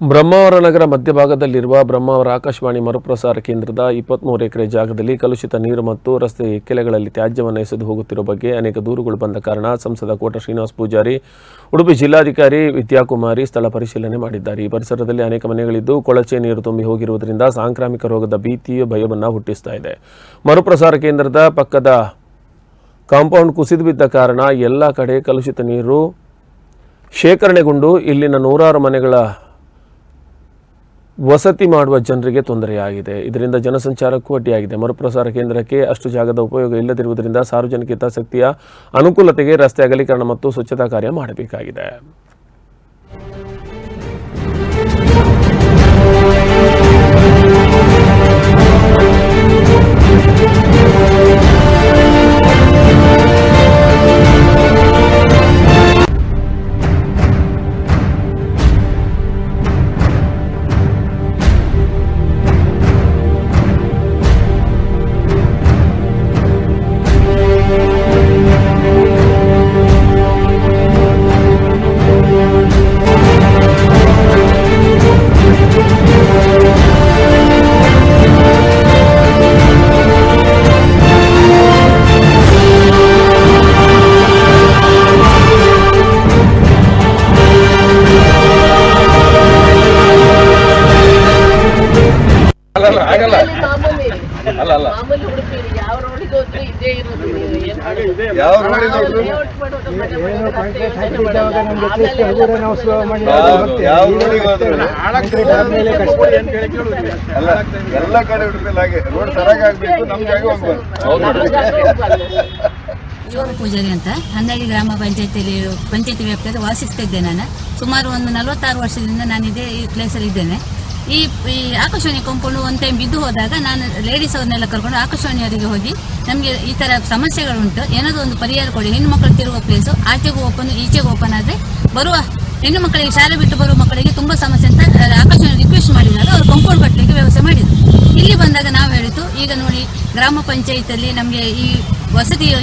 ಬ್ರಹ್ಮಾವರ ನಗರ ಮಧ್ಯಭಾಗದಲ್ಲಿರುವ ಬ್ರಹ್ಮಾವರ ಆಕಾಶವಾಣಿ ಮರುಪ್ರಸಾರ ಕೇಂದ್ರದ ಇಪ್ಪತ್ಮೂರು ಎಕರೆ ಜಾಗದಲ್ಲಿ ಕಲುಷಿತ ನೀರು ಮತ್ತು ರಸ್ತೆ ಕೆಲೆಗಳಲ್ಲಿ ತ್ಯಾಜ್ಯವನ್ನು ಎಸೆದು ಹೋಗುತ್ತಿರುವ ಬಗ್ಗೆ ಅನೇಕ ದೂರುಗಳು ಬಂದ ಕಾರಣ ಸಂಸದ ಕೋಟ ಶ್ರೀನಿವಾಸ ಪೂಜಾರಿ, ಉಡುಪಿ ಜಿಲ್ಲಾಧಿಕಾರಿ ವಿದ್ಯಾಕುಮಾರಿ ಸ್ಥಳ ಪರಿಶೀಲನೆ ಮಾಡಿದ್ದಾರೆ. ಈ ಪರಿಸರದಲ್ಲಿ ಅನೇಕ ಮನೆಗಳಿದ್ದು ಕೊಳಚೆ ನೀರು ತುಂಬಿ ಹೋಗಿರುವುದರಿಂದ ಸಾಂಕ್ರಾಮಿಕ ರೋಗದ ಭೀತಿಯ ಭಯವನ್ನು ಹುಟ್ಟಿಸ್ತಾ ಇದೆ. ಮರುಪ್ರಸಾರ ಕೇಂದ್ರದ ಪಕ್ಕದ ಕಾಂಪೌಂಡ್ ಕುಸಿದು ಬಿದ್ದ ಕಾರಣ ಎಲ್ಲ ಕಡೆ ಕಲುಷಿತ ನೀರು ಶೇಖರಣೆಗೊಂಡು ಇಲ್ಲಿನ ನೂರಾರು ಮನೆಗಳ ವಸತಿ ಮಾಡುವ ಜನರಿಗೆ ತೊಂದರೆಯಾಗಿದೆ. ಇದರಿಂದ ಜನಸಂಚಾರಕ್ಕೂ ಅಡ್ಡಿಯಾಗಿದೆ. ಮರುಪ್ರಸಾರ ಕೇಂದ್ರಕ್ಕೆ ಅಷ್ಟು ಜಾಗದ ಉಪಯೋಗ ಇಲ್ಲದಿರುವುದರಿಂದ ಸಾರ್ವಜನಿಕ ಹಿತಾಸಕ್ತಿಯ ಅನುಕೂಲತೆಗೆ ರಸ್ತೆ ಅಗಲೀಕರಣ ಮತ್ತು ಸ್ವಚ್ಛತಾ ಕಾರ್ಯ ಮಾಡಬೇಕಾಗಿದೆ. ಅಲ್ಲ ಎಲ್ಲ ಕಡೆ ಹುಡುಕಲ್ಲ ಹಾಗೆ. ರೋಡ್ ಸರಾಗ ಆಗ್ಬೇಕು ನಮ್ ಜಾಗ ಹೋಗ್ಬಾರ್ದು. ಶಿವನ ಪೂಜಾರಿ ಅಂತ ಹಂದಡಿ ಗ್ರಾಮ ಪಂಚಾಯತಿಯಲ್ಲಿ ಪಂಚಾಯತಿ ವ್ಯಾಪ್ತಿಯಲ್ಲಿ ವಾಸಿಸ್ತಾ ಇದ್ದೆ ನಾನು. ಸುಮಾರು ಒಂದು ನಲವತ್ತಾರು ವರ್ಷದಿಂದ ನಾನು ಇದೇ ಈ ಪ್ಲೇಸಲ್ಲಿ ಇದ್ದೇನೆ. ಈ ಈ ಆಕಾಶವಾಣಿ ಕೊಂಪೌಂಡ್ ಒಂದು ಟೈಮ್ ಬಿದ್ದು ಹೋದಾಗ ನಾನು ಲೇಡೀಸ್ ಅವ್ರನ್ನೆಲ್ಲ ಕರ್ಕೊಂಡು ಆಕಾಶವಾಣಿಯವರಿಗೆ ಹೋಗಿ ನಮಗೆ ಈ ಥರ ಸಮಸ್ಯೆಗಳುಂಟು, ಏನಾದರೂ ಒಂದು ಪರಿಹಾರ ಕೊಡಿ, ಹೆಣ್ಣು ಮಕ್ಕಳು ತಿರುವ ಪ್ಲೇಸು ಆಚೆಗೂ ಓಪನ್ ಈಚೆಗೂ ಓಪನ್ ಆದರೆ ಬರುವ ಹೆಣ್ಣು ಮಕ್ಕಳಿಗೆ ಶಾಲೆ ಬಿಟ್ಟು ಬರುವ ಮಕ್ಕಳಿಗೆ ತುಂಬ ಸಮಸ್ಯೆ ಅಂತ ಆಕಾಶವಾಣಿ ರಿಕ್ವೆಸ್ಟ್ ಮಾಡಿದಾಗ ಅವರು ಕಂಪೌಂಡ್ ಕಟ್ಟಲಿಕ್ಕೆ ವ್ಯವಸ್ಥೆ ಮಾಡಿದರು. ಇಲ್ಲಿ ಬಂದಾಗ ನಾವು ಹೇಳಿತು ಈಗ ನೋಡಿ ಗ್ರಾಮ ಪಂಚಾಯತಲ್ಲಿ ನಮಗೆ ಈ ವಸತಿ